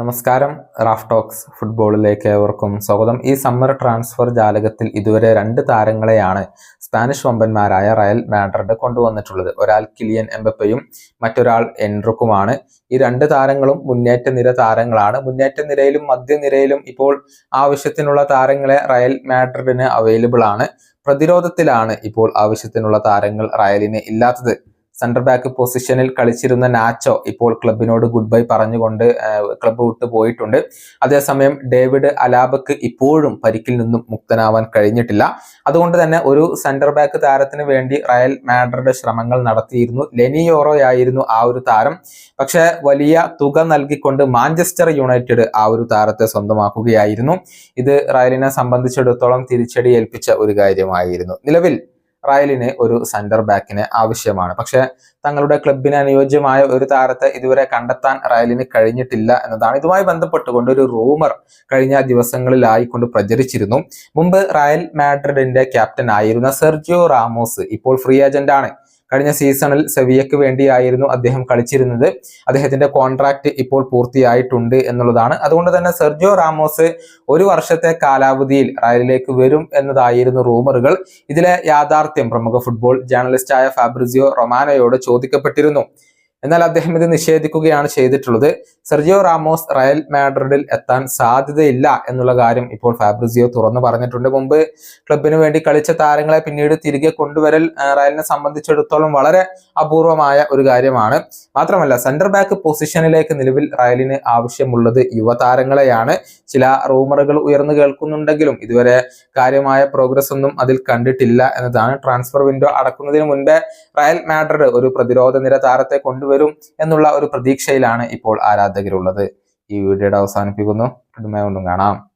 നമസ്കാരം. Raf talks ഫുട്ബോളിലേക്ക് ഏവർക്കും സ്വാഗതം. ഈ സമ്മർ ട്രാൻസ്ഫർ ജാലകത്തിൽ ഇതുവരെ രണ്ട് താരങ്ങളെയാണ് സ്പാനിഷ് വമ്പന്മാരായ റയൽ മാഡ്രിഡ് കൊണ്ടുവന്നിട്ടുള്ളത്. ഒരാൾ കിലിയൻ എംബപ്പയും മറ്റൊരാൾ എൻറുക്കുമാണ് ഈ രണ്ട് താരങ്ങളും മുന്നേറ്റ നിര താരങ്ങളാണ്. മുന്നേറ്റ നിരയിലും മധ്യനിരയിലും ഇപ്പോൾ ആവശ്യത്തിനുള്ള താരങ്ങളെ റയൽ മാഡ്രിഡിന് അവൈലബിൾ ആണ്. പ്രതിരോധത്തിലാണ് ഇപ്പോൾ ആവശ്യത്തിനുള്ള താരങ്ങൾ റയലിന് ഇല്ലാത്തത്. സെന്റർ ബാക്ക് പൊസിഷനിൽ കളിച്ചിരുന്ന നാച്ചോ ഇപ്പോൾ ക്ലബിനോട് ഗുഡ് ബൈ പറഞ്ഞുകൊണ്ട് ക്ലബ്ബ് വിട്ടു പോയിട്ടുണ്ട്. അതേസമയം ഡേവിഡ് അലാബക്ക് ഇപ്പോഴും പരിക്കിൽ നിന്നും മുക്തനാവാൻ കഴിഞ്ഞിട്ടില്ല. അതുകൊണ്ട് തന്നെ ഒരു സെന്റർ ബാക്ക് താരത്തിന് വേണ്ടി റയൽ മാഡ്രിഡ് ശ്രമങ്ങൾ നടത്തിയിരുന്നു. ലെനിയോറോ ആയിരുന്നു ആ ഒരു താരം. പക്ഷെ വലിയ തുക നൽകിക്കൊണ്ട് മാഞ്ചസ്റ്റർ യുണൈറ്റഡ് ആ ഒരു താരത്തെ സ്വന്തമാക്കുകയായിരുന്നു. ഇത് റയലിനെ സംബന്ധിച്ചിടത്തോളം തിരിച്ചടി ഏൽപ്പിച്ച ഒരു കാര്യമായിരുന്നു. നിലവിൽ റയലിന് ഒരു സെന്റർ ബാക്കിന് ആവശ്യമാണ്. പക്ഷെ തങ്ങളുടെ ക്ലബിന് അനുയോജ്യമായ ഒരു താരത്തെ ഇതുവരെ കണ്ടെത്താൻ റയലിന് കഴിഞ്ഞിട്ടില്ല എന്നതാണ്. ഇതുമായി ബന്ധപ്പെട്ടുകൊണ്ട് ഒരു റൂമർ കഴിഞ്ഞ ദിവസങ്ങളിലായി കൊണ്ട് പ്രചരിച്ചിരുന്നു. മുമ്പ് റയൽ മാഡ്രിഡിന്റെ ക്യാപ്റ്റൻ ആയിരുന്ന സെർജിയോ റാമോസ് ഇപ്പോൾ ഫ്രീ ഏജന്റ് ആണ്. കഴിഞ്ഞ സീസണിൽ സെവിയക്ക് വേണ്ടിയായിരുന്നു അദ്ദേഹം കളിച്ചിരുന്നത്. അദ്ദേഹത്തിന്റെ കോൺട്രാക്ട് ഇപ്പോൾ പൂർത്തിയായിട്ടുണ്ട് എന്നുള്ളതാണ്. അതുകൊണ്ട് തന്നെ സെർജിയോ റാമോസ് ഒരു വർഷത്തെ കാലാവധിയിൽ റയലിലേക്ക് വരും എന്നതായിരുന്നു റൂമറുകൾ. ഇതിലെ യാഥാർത്ഥ്യം പ്രമുഖ ഫുട്ബോൾ ജേർണലിസ്റ്റായ ഫാബ്രിസിയോ റൊമാനയോട് ചോദിക്കപ്പെട്ടിരുന്നു. എന്നാൽ അദ്ദേഹം ഇത് നിഷേധിക്കുകയാണ് ചെയ്തിട്ടുള്ളത്. സെർജിയോ റാമോസ് റയൽ മാഡ്രിഡിൽ എത്താൻ സാധ്യതയില്ല എന്നുള്ള കാര്യം ഇപ്പോൾ ഫാബ്രിസിയോ തുറന്നു പറഞ്ഞിട്ടുണ്ട്. മുമ്പ് ക്ലബിന് വേണ്ടി കളിച്ച താരങ്ങളെ പിന്നീട് തിരികെ കൊണ്ടുവരൽ റയലിനെ സംബന്ധിച്ചിടത്തോളം വളരെ അപൂർവമായ ഒരു കാര്യമാണ്. മാത്രമല്ല സെന്റർ ബാക്ക് പൊസിഷനിലേക്ക് നിലവിൽ റയലിന് ആവശ്യമുള്ളത് യുവതാരങ്ങളെയാണ് ചില റൂമറുകൾ ഉയർന്നു കേൾക്കുന്നുണ്ടെങ്കിലും ഇതുവരെ കാര്യമായ പ്രോഗ്രസ് ഒന്നും അതിൽ കണ്ടിട്ടില്ല എന്നതാണ്. ട്രാൻസ്ഫർ വിൻഡോ അടക്കുന്നതിന് മുൻപേ റയൽ മാഡ്രിഡ് ഒരു പ്രതിരോധ നിര താരത്തെ കൊണ്ടുവരും എന്നുള്ള ഒരു പ്രതീക്ഷയിലാണ് ഇപ്പോൾ ആരാധകരുള്ളത്. ഈ വീഡിയോയുടെ അവസാനിപ്പിക്കുന്നു. കൊണ്ടും കാണാം.